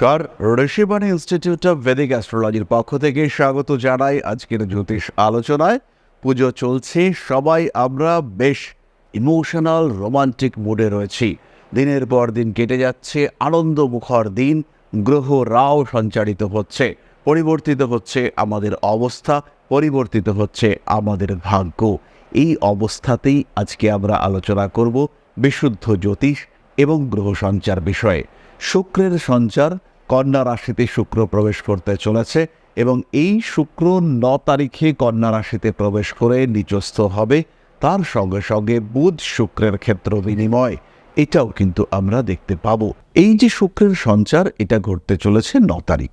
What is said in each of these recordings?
নমস্কার, Rishibani institute of Vedic অ্যাস্ট্রোলজির পক্ষ থেকে স্বাগত জানাই আজকের জ্যোতিষ আলোচনায়। পুজো চলছে, সবাই আমরা বেশ ইমোশনাল রোমান্টিক মুডে রয়েছি। দিনের পর দিন কেটে যাচ্ছে আনন্দ মুখর দিন, গ্রহ রাও সঞ্চারিত হচ্ছে, পরিবর্তিত হচ্ছে আমাদের অবস্থা, পরিবর্তিত হচ্ছে আমাদের ভাগ্য। এই অবস্থাতেই আজকে আমরা আলোচনা করব বিশুদ্ধ জ্যোতিষ এবং গ্রহ সঞ্চার বিষয়ে। শুক্রের সঞ্চার কন্যা রাশিতে শুক্র প্রবেশ করতে চলেছে এবং এই শুক্র ন তারিখে কন্যা রাশিতে প্রবেশ করে নিচস্থ হবে। তার সঙ্গে সঙ্গে বুধ শুক্রের ক্ষেত্র বিনিময়, এটাও কিন্তু আমরা দেখতে পাবো। এই যে শুক্রের সঞ্চার, এটা ঘটতে চলেছে ন তারিখ।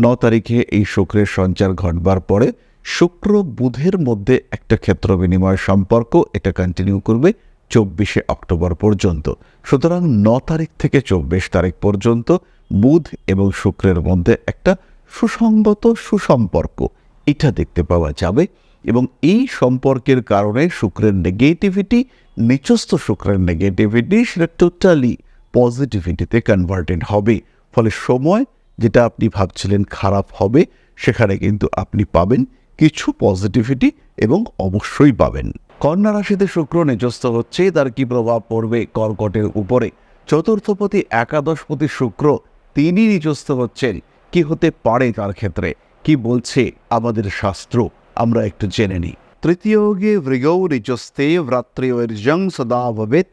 ন তারিখে এই শুক্রের সঞ্চার ঘটবার পরে শুক্র বুধের মধ্যে একটা ক্ষেত্র বিনিময় সম্পর্ক, এটা কন্টিনিউ করবে চব্বিশে অক্টোবর পর্যন্ত। সুতরাং ন তারিখ থেকে চব্বিশ তারিখ পর্যন্ত বুধ এবং শুক্রের মধ্যে একটা সুসঙ্গত সুসম্পর্ক। এটা দেখতে পাওয়া যাবে এবং এই সম্পর্কের কারণে শুক্রের নেগেটিভিটি নিচস্থ শুক্রের নেগেটিভিটি সেটা টোটালি পজিটিভিটিতে কনভার্টেড হবে। ফলে সময় যেটা আপনি ভাবছিলেন খারাপ হবে, সেখানে কিন্তু আপনি পাবেন কিছু পজিটিভিটি এবং অবশ্যই পাবেন। কন্যা রাশিতে শুক্র নিচস্থ হচ্ছে, তার কি প্রভাব পড়বে? কর্কটের উপরে। চতুর্থপতি, একাদশপতি শুক্র তিনি নিচস্থ হচ্ছেন। কি হতে পারে তার ক্ষেত্রে? কি বলছে আমাদের শাস্ত্র? আমরা একটু জেনে নিই। তৃতীয়োগে ভৃগৌ নিচস্থে ভ্রাতৃর্জং সদা ভবেত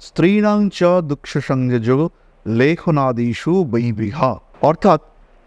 স্ত্রীণাং চ দুঃখ সংযোগ লেখনাদিষু বৈবিহা অর্থাৎ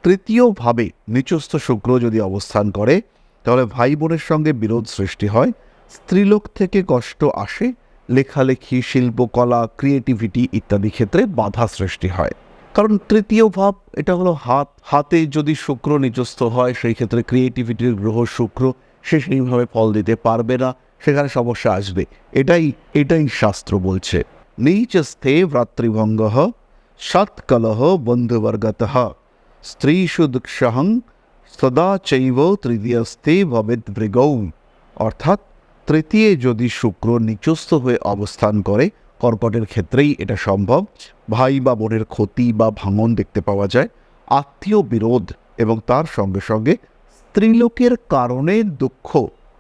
তৃতীয়ভাবে নিচস্থ শুক্র যদি অবস্থান করে, তাহলে ভাই বোনের সঙ্গে বিরোধ সৃষ্টি হয়। স্ত্রীলোক থেকে কষ্ট আসে। লেখালেখি, শিল্পকলা ক্রিয়েটিভিটি ইত্যাদি ক্ষেত্রে বাধা সৃষ্টি হয়। কারণ তৃতীয় ভাব, এটা হলো হাত। হাতে যদি শুক্র নিচস্থ হয়, সেই ক্ষেত্রে ক্রিয়েটিভিটির গ্রহ শুক্র, সে সেইভাবে ফল দিতে পারবে না, সেখানে সমস্যা আসবে। এটাই এটাই শাস্ত্র বলছে। নিচস্থে ভ্রাতৃভঙ্গ সৎকলহ বন্ধুবর্গত স্ত্রীষু দুঃসহং সদা চৈব তৃতীয়স্থে ভবেদ ভৃগৌ। অর্থাৎ, তৃতীয় যদি শুক্র নিচস্থ হয়ে অবস্থান করে কর্কটের ক্ষেত্রেই এটা সম্ভব। ভাই বা বোনের ক্ষতি বা ভাঙন দেখতে পাওয়া যায়, আত্মীয় বিরোধ এবং তার সঙ্গে সঙ্গে স্ত্রীলোকের কারণে দুঃখ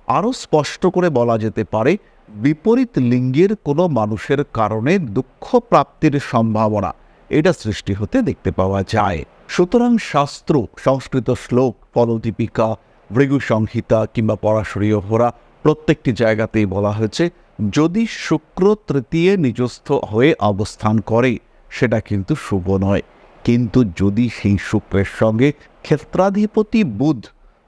আরও স্পষ্ট করে বলা যেতে পারে, বিপরীত লিঙ্গের কোনো মানুষের কারণে দুঃখ প্রাপ্তির সম্ভাবনা এটা সৃষ্টি হতে দেখতে পাওয়া যায়। সুতরাং শাস্ত্র, সংস্কৃত শ্লোক, পদদীপিকা, ভৃগু সংহিতা কিংবা পরাশরীয় হোরা প্রত্যেকটি জায়গাতেই বলা হয়েছে যদি শুক্র তৃতীয় নিজস্থ হয়ে অবস্থান করে, সেটা কিন্তু শুভ নয়। কিন্তু যদি সেই শুক্রের সঙ্গে ক্ষেত্রাধিপতি বুধ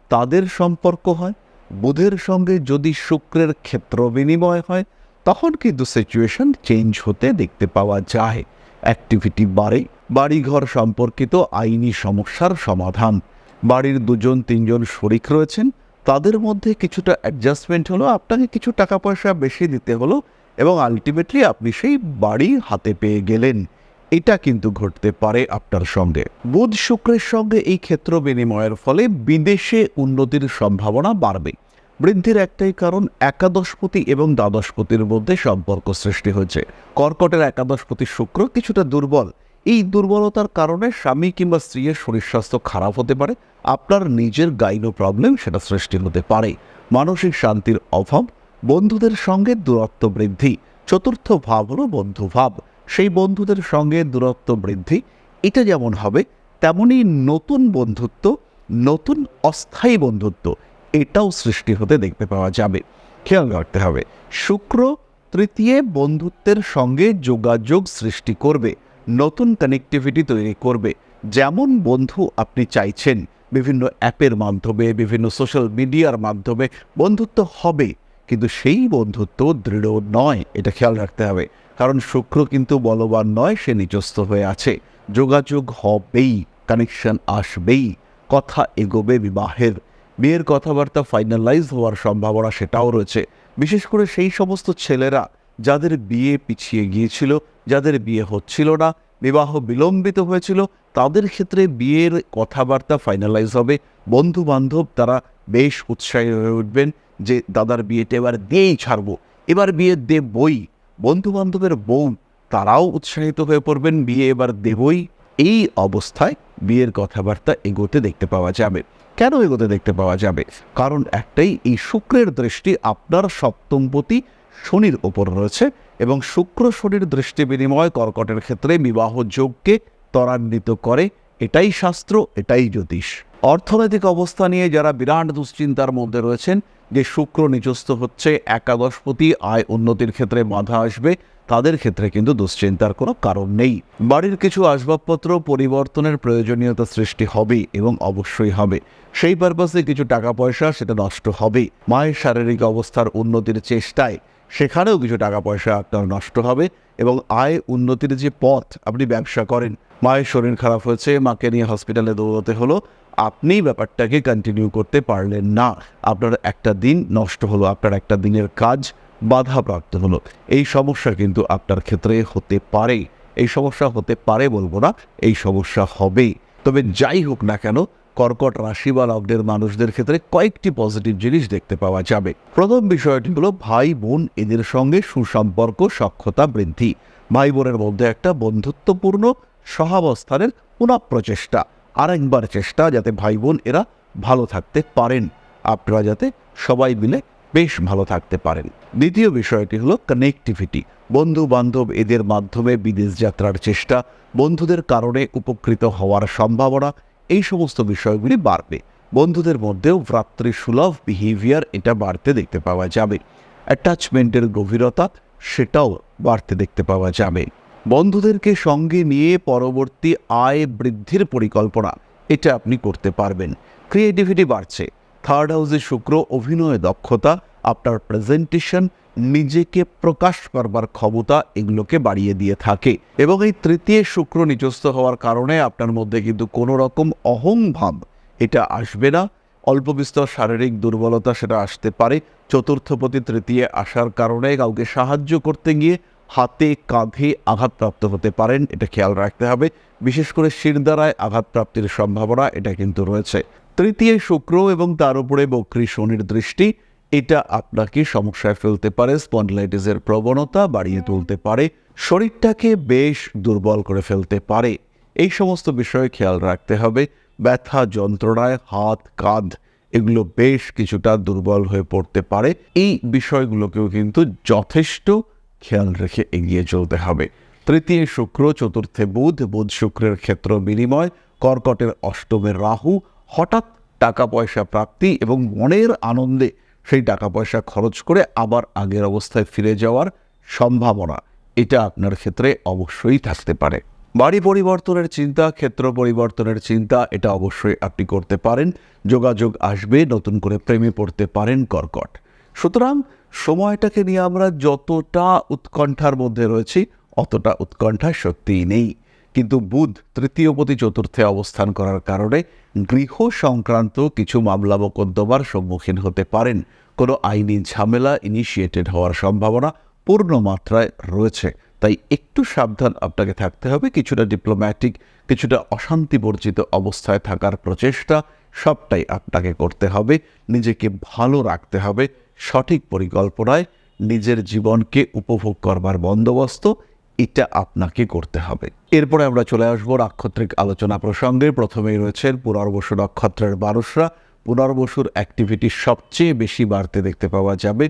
তাদের সম্পর্ক হয়, বুধের সঙ্গে যদি শুক্রের ক্ষেত্র বিনিময় হয়, তখন কিন্তু সিচুয়েশন চেঞ্জ হতে দেখতে পাওয়া যায়। অ্যাক্টিভিটি বাড়ে, বাড়িঘর সম্পর্কিত আইনি সমস্যার সমাধান। বাড়ির দুজন, তিনজন শরিক রয়েছেন তাদের মধ্যে কিছুটা অ্যাডজাস্টমেন্ট হলো, আপনাকে কিছু টাকা পয়সা বেশি দিতে হলো এবং আলটিমেটলি আপনি সেই বাড়ি হাতে পেয়ে গেলেন। এটা কিন্তু ঘটতে পারে আপনার সঙ্গে। বুধ শুক্রের সঙ্গে এই ক্ষেত্র বিনিময়ের ফলে বিদেশে উন্নতির সম্ভাবনা বাড়বে। বৃদ্ধির একটাই কারণ একাদশপতি এবং দ্বাদশপতির মধ্যে সম্পর্ক সৃষ্টি হয়েছে। কর্কটের একাদশপতি শুক্র কিছুটা দুর্বল এই দুর্বলতার কারণে স্বামী কিংবা স্ত্রীর শরীর স্বাস্থ্য খারাপ হতে পারে, আপনার নিজের গাইনো প্রবলেম সেটা সৃষ্টি হতে পারে। মানসিক শান্তির অভাব, বন্ধুদের সঙ্গে দূরত্ব বৃদ্ধি, চতুর্থ ভাব হলো বন্ধুভাব সেই বন্ধুদের সঙ্গে দূরত্ব বৃদ্ধি, এটা যেমন হবে, তেমনই নতুন বন্ধুত্ব, নতুন অস্থায়ী বন্ধুত্ব, এটাও সৃষ্টি হতে দেখতে পাওয়া যাবে। খেয়াল রাখতে হবে, শুক্র তৃতীয় বন্ধুত্বের সঙ্গে যোগাযোগ সৃষ্টি করবে। নতুন কানেক্টিভিটি তৈরি করবে। যেমন বন্ধু আপনি চাইছেন, বিভিন্ন অ্যাপের মাধ্যমে, বিভিন্ন সোশ্যাল মিডিয়ার মাধ্যমে বন্ধুত্ব হবে, কিন্তু সেই বন্ধুত্ব দৃঢ় নয়, এটা খেয়াল রাখতে হবে। কারণ শুক্র কিন্তু বলবান নয়, সে নিচস্থ হয়ে আছে। যোগাযোগ হবেই কানেকশন আসবেই, কথা এগোবে বিবাহের। বিয়ের কথাবার্তা ফাইনালাইজ হওয়ার সম্ভাবনা সেটাও রয়েছে। বিশেষ করে সেই সমস্ত ছেলেরা যাদের বিয়ে পিছিয়ে গিয়েছিল যাদের বিয়ে হচ্ছিল না, বিবাহ বিলম্বিত হয়েছিল, তাদের ক্ষেত্রে বিয়ের কথাবার্তা ফাইনালাইজ হবে। বন্ধু বান্ধব তারা বেশ উৎসাহী হয়ে উঠবেন যে, দাদার বিয়েটা এবার দিয়েই ছাড়বো। এবার বিয়ে দেবই। বন্ধু বান্ধবের বউ তারাও উৎসাহিত হয়ে পড়বেন, বিয়ে এবার দেবই। এই অবস্থায় বিয়ের কথাবার্তা এগোতে দেখতে পাওয়া যাবে। কেন এগোতে দেখতে পাওয়া যাবে? কারণ একটাই, এই শুক্রের দৃষ্টি আপনার সপ্তমপতি শনির ওপর রয়েছে। এবং শুক্র শনির দৃষ্টি বিনিময় কর্কটের ক্ষেত্রে বিবাহ যোগকে ত্বরান্বিত করে। এটাই শাস্ত্র, এটাই জ্যোতিষ। অর্থনৈতিক অবস্থা নিয়ে যারা বিরাট দুশ্চিন্তার মধ্যে রয়েছেন, যে শুক্র নিচস্থ হচ্ছে, একাদশপতি আয় উন্নতির ক্ষেত্রে বাধা আসবে, তাদের ক্ষেত্রে কিন্তু দুশ্চিন্তার কোনো কারণ নেই। বাড়ির কিছু আসবাবপত্র পরিবর্তনের প্রয়োজনীয়তা সৃষ্টি হবে এবং অবশ্যই হবে। সেই পারপাসে কিছু টাকা পয়সা সেটা নষ্ট হবে মায়ের শারীরিক অবস্থার উন্নতির চেষ্টায় সেখানেও কিছু টাকা পয়সা আপনার নষ্ট হবে এবং আয় উন্নতির যে পথ আপনি ব্যবসা করেন, মায়ের শরীর খারাপ হয়েছে, মাকে নিয়ে হসপিটালে দৌড়াতে হলো, আপনি ব্যাপারটাকে কন্টিনিউ করতে পারলেন না। আপনার একটা দিন নষ্ট হলো, আপনার একটা দিনের কাজ বাধাপ্রাপ্ত হলো। এই সমস্যা কিন্তু আপনার ক্ষেত্রে হতে পারে। এই সমস্যা হতে পারে বলব না, এই সমস্যা হবে তবে যাই হোক না কেন কর্কট রাশি বা লগ্নের মানুষদের ক্ষেত্রে কয়েকটি পজিটিভ জিনিস দেখতে পাওয়া যাবে। প্রথম বিষয়টি হলো ভাই বোন, এদের সঙ্গে সুসম্পর্ক, সক্ষতা বৃদ্ধি। ভাই বোনের মধ্যে একটা বন্ধুত্বপূর্ণ সহাবস্থানের পুনঃপ্রচেষ্টা। আরেকবার চেষ্টা যাতে ভাই বোন এরা ভালো থাকতে পারেন। আপনারা যাতে সবাই মিলে বেশ ভালো থাকতে পারেন। দ্বিতীয় বিষয়টি হলো কানেকটিভিটি বন্ধু বান্ধব এদের মাধ্যমে বিদেশ যাত্রার চেষ্টা। বন্ধুদের কারণে উপকৃত হওয়ার সম্ভাবনা। এই সমস্ত বিষয়গুলি বাড়বে। বন্ধুদের মধ্যেও ভ্রাতৃ সুলভ বিহেভিয়ার এটা বাড়তে দেখতে পাওয়া যাবে। অ্যাটাচমেন্টের গভীরতা সেটাও বাড়তে দেখতে পাওয়া যাবে। বন্ধুদেরকে সঙ্গে নিয়ে পরবর্তী আয় বৃদ্ধির পরিকল্পনা এটা আপনি করতে পারবেন। ক্রিয়েটিভিটি বাড়ছে। থার্ড হাউসে শুক্র অভিনয় দক্ষতা, আপনার প্রেজেন্টেশন নিজেকে প্রকাশ করবার ক্ষমতা এগুলোকে বাড়িয়ে দিয়ে থাকে। এবং এই তৃতীয় শুক্র নিচস্থ হওয়ার কারণে আপনার মধ্যে কিন্তু কোনো রকম অহংভাব এটা আসবে না। অল্প বিস্তর শারীরিক দুর্বলতা সেটা আসতে পারে। চতুর্থপতি তৃতীয় আসার কারণে কাউকে সাহায্য করতে গিয়ে হাতে কাঁধে আঘাতপ্রাপ্ত হতে পারেন, এটা খেয়াল রাখতে হবে। বিশেষ করে শিরদারায় আঘাতপ্রাপ্তির সম্ভাবনা এটা কিন্তু রয়েছে। তৃতীয় শুক্র এবং তার উপরে বক্রী শনির দৃষ্টি এটা আপনাকে সমস্যায় ফেলতে পারে স্পন্ডলাইটিসের প্রবণতা বাড়িয়ে তুলতে পারে, শরীরটাকে বেশ দুর্বল করে ফেলতে পারে। এই সমস্ত বিষয়ে খেয়াল রাখতে হবে। ব্যথা, যন্ত্রণায় হাত, কাঁধ, এগুলো বেশ কিছুটা দুর্বল হয়ে পড়তে পারে। এই বিষয়গুলোকেও কিন্তু যথেষ্ট খেয়াল রেখে এগিয়ে চলতে হবে। তৃতীয় শুক্র, চতুর্থে বুধ বুধ শুক্রের ক্ষেত্র বিনিময়, কর্কটের অষ্টমের রাহু, হঠাৎ টাকা পয়সা প্রাপ্তি এবং মনের আনন্দে সেই টাকা পয়সা খরচ করে আবার আগের অবস্থায় ফিরে যাওয়ার সম্ভাবনা, এটা আপনার ক্ষেত্রে অবশ্যই থাকতে পারে। বাড়ি পরিবর্তনের চিন্তা, ক্ষেত্র পরিবর্তনের চিন্তা, এটা অবশ্যই আপনি করতে পারেন। যোগাযোগ আসবে, নতুন করে প্রেমে পড়তে পারেন কর্কট। সুতরাং সময়টাকে নিয়ে আমরা যতটা উৎকণ্ঠার মধ্যে রয়েছি, অতটা উৎকণ্ঠা সত্যিই নেই। কিন্তু বুধ তৃতীয় প্রতি চতুর্থে অবস্থান করার কারণে গৃহ সংক্রান্ত কিছু মামলা মোকদ্দমার সম্মুখীন হতে পারেন। কোনো আইনি ঝামেলা ইনিশিয়েটেড হওয়ার সম্ভাবনা পূর্ণ মাত্রায় রয়েছে। তাই একটু সাবধান আপনাকে থাকতে হবে। কিছুটা ডিপ্লোম্যাটিক কিছুটা অশান্তিবর্জিত অবস্থায় থাকার প্রচেষ্টা সবটাই আপনাকে করতে হবে। নিজেকে ভালো রাখতে হবে। সঠিক পরিকল্পনায় নিজের জীবনকে উপভোগ করবার বন্দোবস্ত, এটা আপনাকে করতে হবে। এরপরে আমরা চলে আসব নাক্ষত্রিক আলোচনা প্রসঙ্গে। প্রথমেই রয়েছেন পুনর্বসু নক্ষত্রের মানুষরা পুনর্বসুর অ্যাক্টিভিটি সবচেয়ে বেশি বাড়তে দেখতে পাওয়া যাবে।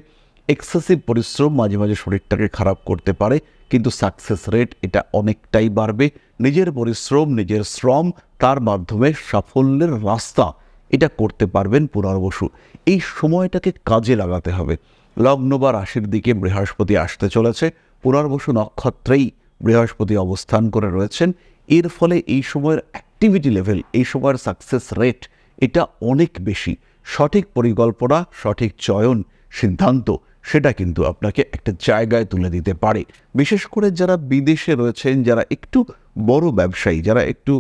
এক্সেসিভ পরিশ্রম মাঝে মাঝে শরীরটাকে খারাপ করতে পারে, কিন্তু সাকসেস রেট এটা অনেকটাই বাড়বে। নিজের পরিশ্রম, নিজের শ্রম, তার মাধ্যমে সাফল্যের রাস্তা এটা করতে পারবেন পুনর্বসু। এই সময়টাকে কাজে লাগাতে হবে। লগ্ন বা রাশির দিকে বৃহস্পতি আসতে চলেছে। পুনর্বসু নক্ষত্রেই বৃহস্পতি অবস্থান করে রয়েছেন। এর ফলে এই সময়ের অ্যাক্টিভিটি লেভেল এই সময়ের সাকসেস রেট এটা অনেক বেশি। সঠিক পরিকল্পনা, সঠিক চয়ন, সিদ্ধান্ত, সেটা কিন্তু আপনাকে একটা জায়গায় তুলে দিতে পারে। বিশেষ করে যারা বিদেশে রয়েছেন, যারা একটু বড় ব্যবসায়ী, যারা একটু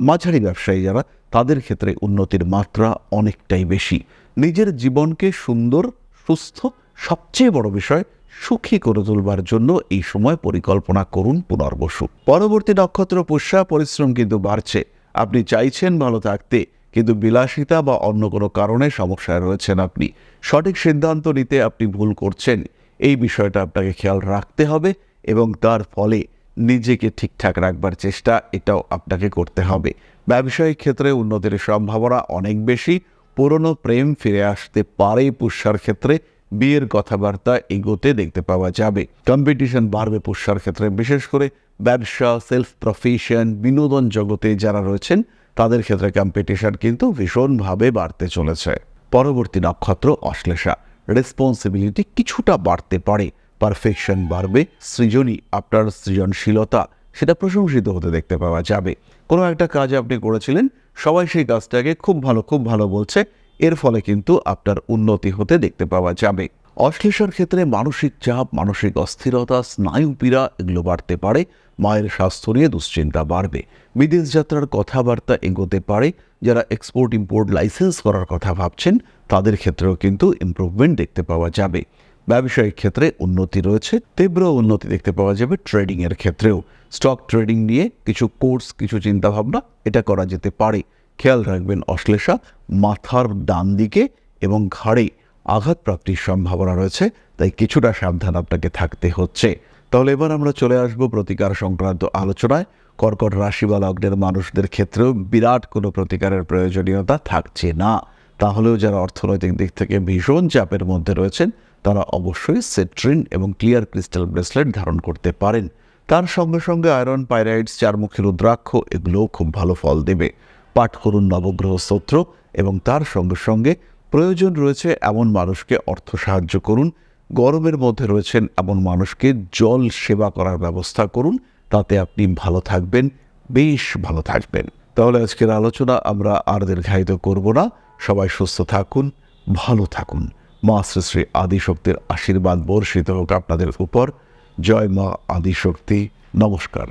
মাঝারি ব্যবসায়ী, যারা, তাদের ক্ষেত্রে উন্নতির মাত্রা অনেকটাই বেশি। নিজের জীবনকে সুন্দর, সুস্থ, সবচেয়ে বড় বিষয়, সুখী করে তুলবার জন্য এই সময় পরিকল্পনা করুন পুনর্বসু। পরবর্তী নক্ষত্র পুষ্যা, পরিশ্রম কিন্তু বাড়ছে। আপনি চাইছেন ভালো থাকতে, কিন্তু বিলাসিতা বা অন্য কোনো কারণে সমস্যায় রয়েছেন আপনি। সঠিক সিদ্ধান্ত নিতে আপনি ভুল করছেন। এই বিষয়টা আপনাকে খেয়াল রাখতে হবে এবং তার ফলে নিজেকে ঠিকঠাক রাখবার চেষ্টা এটাও আপনাকে করতে হবে। ব্যবসায়িক ক্ষেত্রে উন্নতির সম্ভাবনা অনেক বেশি। পুরনো প্রেম ফিরে আসতে পারে পুষ্যার ক্ষেত্রে। বিয়ের কথাবার্তা এগোতে দেখতে পাওয়া যাবে। কম্পিটিশন বাড়বে পুষ্যার ক্ষেত্রে, বিশেষ করে ব্যবসা সেলফ প্রফেশন বিনোদন জগতে যারা রয়েছেন, তাদের ক্ষেত্রে কম্পিটিশন কিন্তু ভীষণভাবে বাড়তে চলেছে। পরবর্তী নক্ষত্র অশ্লেষা রেসপন্সিবিলিটি কিছুটা বাড়তে পারে। পারফেকশন বাড়বে, সৃজনী, আপনার সৃজনশীলতা, সেটা প্রশংসিত হতে দেখতে পাওয়া যাবে। কোনো একটা কাজ আপনি করেছিলেন, সবাই সেই কাজটাকে খুব ভালো খুব ভালো বলছে এর ফলে কিন্তু আপনার উন্নতি হতে দেখতে পাওয়া যাবে। অশ্লেষার ক্ষেত্রে মানসিক চাপ, মানসিক অস্থিরতা, স্নায়ু পীড়া এগুলো বাড়তে পারে, মায়ের স্বাস্থ্য নিয়ে দুশ্চিন্তা বাড়বে। বিদেশ যাত্রার কথাবার্তা এগোতে পারে, যারা এক্সপোর্ট ইম্পোর্ট লাইসেন্স করার কথা ভাবছেন, তাদের ক্ষেত্রেও কিন্তু ইমপ্রুভমেন্ট দেখতে পাওয়া যাবে। ব্যবসায়িক ক্ষেত্রে উন্নতি রয়েছে, তীব্র উন্নতি দেখতে পাওয়া যাবে ট্রেডিংয়ের ক্ষেত্রেও। স্টক ট্রেডিং নিয়ে কিছু কোর্স কিছু চিন্তাভাবনা এটা করা যেতে পারে। খেয়াল রাখবেন অশ্লেষা, মাথার ডান দিকে এবং ঘাড়ে আঘাতপ্রাপ্তির সম্ভাবনা রয়েছে, তাই কিছুটা সাবধান আপনাকে থাকতে হচ্ছে। তাহলে এবার আমরা চলে আসব প্রতিকার সংক্রান্ত আলোচনায়। কর্কট রাশি বা লগ্নের মানুষদের ক্ষেত্রেও বিরাট কোনো প্রতিকারের প্রয়োজনীয়তা থাকছে না। তাহলেও যারা অর্থনৈতিক দিক থেকে ভীষণ চাপের মধ্যে রয়েছেন, তারা অবশ্যই সেট্রিন এবং ক্লিয়ার ক্রিস্টাল ব্রেসলেট ধারণ করতে পারেন। তার সঙ্গে সঙ্গে আয়রন পাইরাইডস চারমুখী রুদ্রাক্ষ, এগুলোও খুব ভালো ফল দেবে। পাঠ করুন নবগ্রহ স্তোত্র এবং তার সঙ্গে সঙ্গে প্রয়োজন রয়েছে এমন মানুষকে অর্থ সাহায্য করুন। গরমের মধ্যে রয়েছেন এমন মানুষকে জল সেবা করার ব্যবস্থা করুন, তাতে আপনি ভালো থাকবেন, বেশ ভালো থাকবেন। তাহলে আজকের আলোচনা আমরা আর দীর্ঘায়িত করব না। সবাই সুস্থ থাকুন, ভালো থাকুন। মা শ্রী শ্রী আদিশক্তির আশীর্বাদ বর্ষিত হোক আপনাদের উপর। জয় মা আদিশক্তি। নমস্কার।